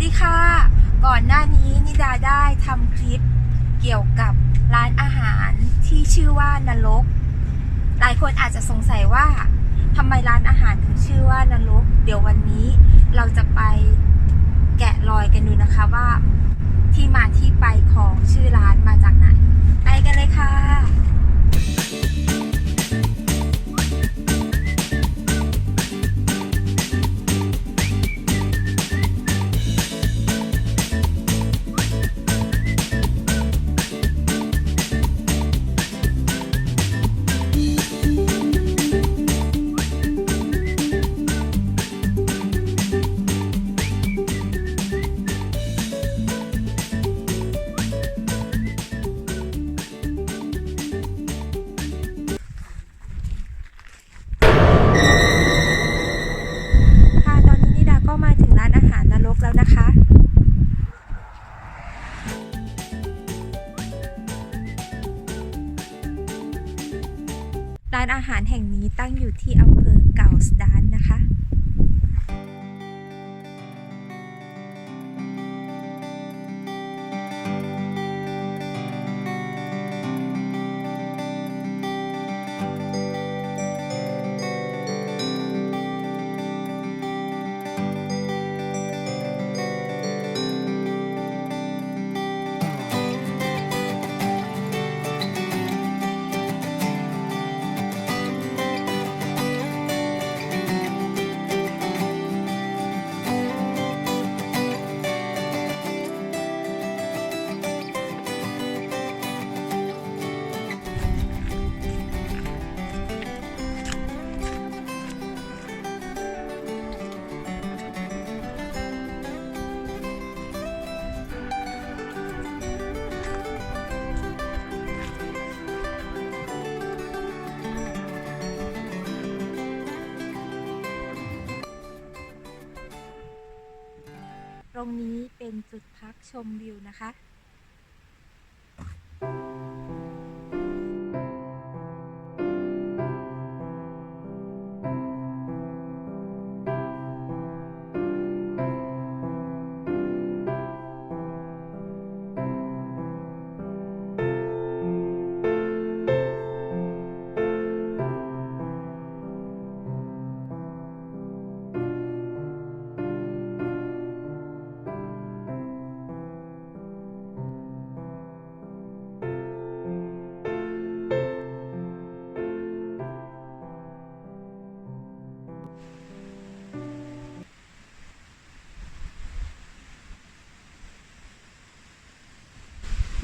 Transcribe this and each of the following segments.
สดีค่ะ ก่อนหน้านี้นิดาได้ทำคลิปเกี่ยวกับร้านอาหารที่ชื่อว่านรก หลายคนอาจจะสงสัยว่าทำไมร้านอาหารถึงชื่อว่านรก เดี๋ยววันนี้เราจะไปแกะรอยกันดูนะคะว่าที่มาที่ไปของ ตั้งอยู่ที่อำเภอเก่าสดานนะคะ รงนี้เป็นจุดพักชมวิวนะคะ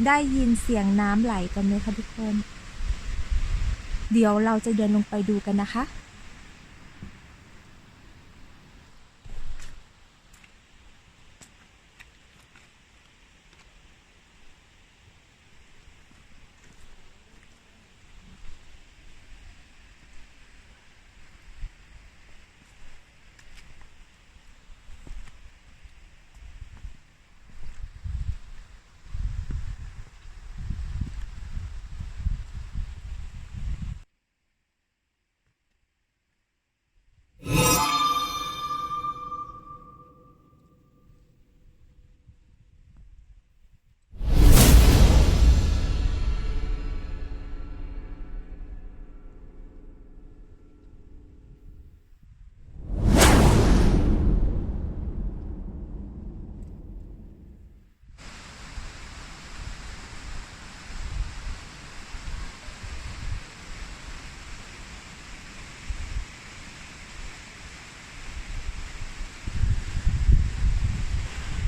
ได้ยินเสียงน้ำไหลกันไหมคะทุกคน เดี๋ยวเราจะเดินลงไปดูกันนะคะ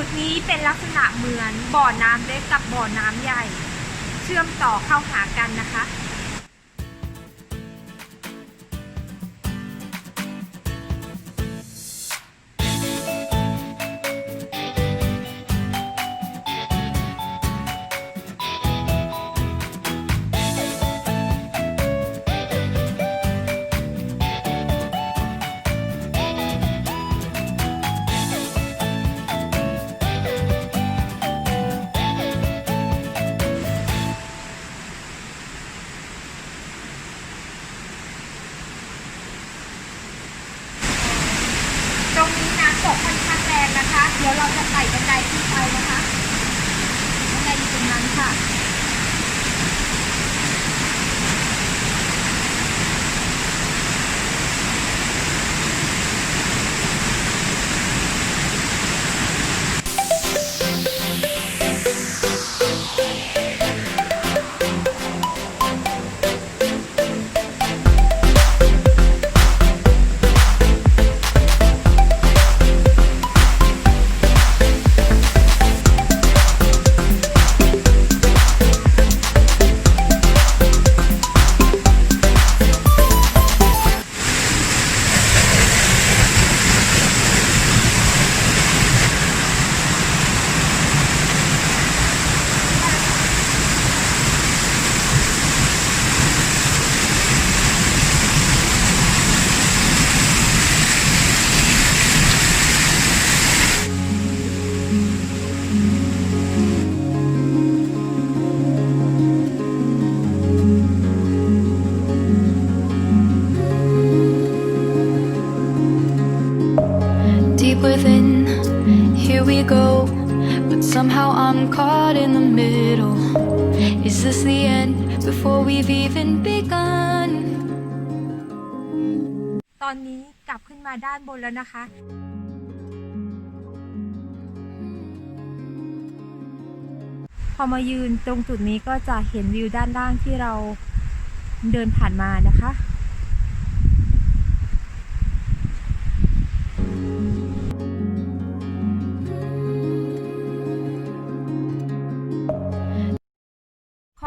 จุดนี้เป็นลักษณะเหมือนบ่อน้ำเล็กกับบ่อน้ำใหญ่ เชื่อมต่อเข้าหากันนะคะ ค่อนะคะ เดี๋ยวเราจะใส่บันไดขึ้นไปนะคะบันไดอยู่ตรงนั้นค่ะ Deep within, here we go. But somehow I'm caught in the middle. Is this the end before we've even begun? ตอนนี้กลับขึ้นมาด้านบนแล้วนะคะ พอมายืนตรงจุดนี้ก็จะเห็นวิวด้านล่างที่เราเดินผ่านมานะคะ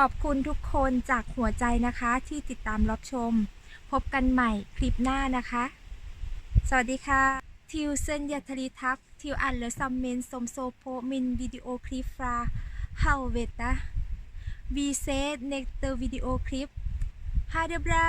อบคุณทุกคนจากหัวใจนะคะที่ติดตามรับชม พบกันใหม่คลิปหน้านะคะ สวัสดีค่ะทิวเซนยาทรีทักทิวอันเลซัมเมนสมโซโพมินวิดีโอคลิปฟราเฮาเวตาวีเซเนกเตอร์วิดีโอคลิปฮาเดบรา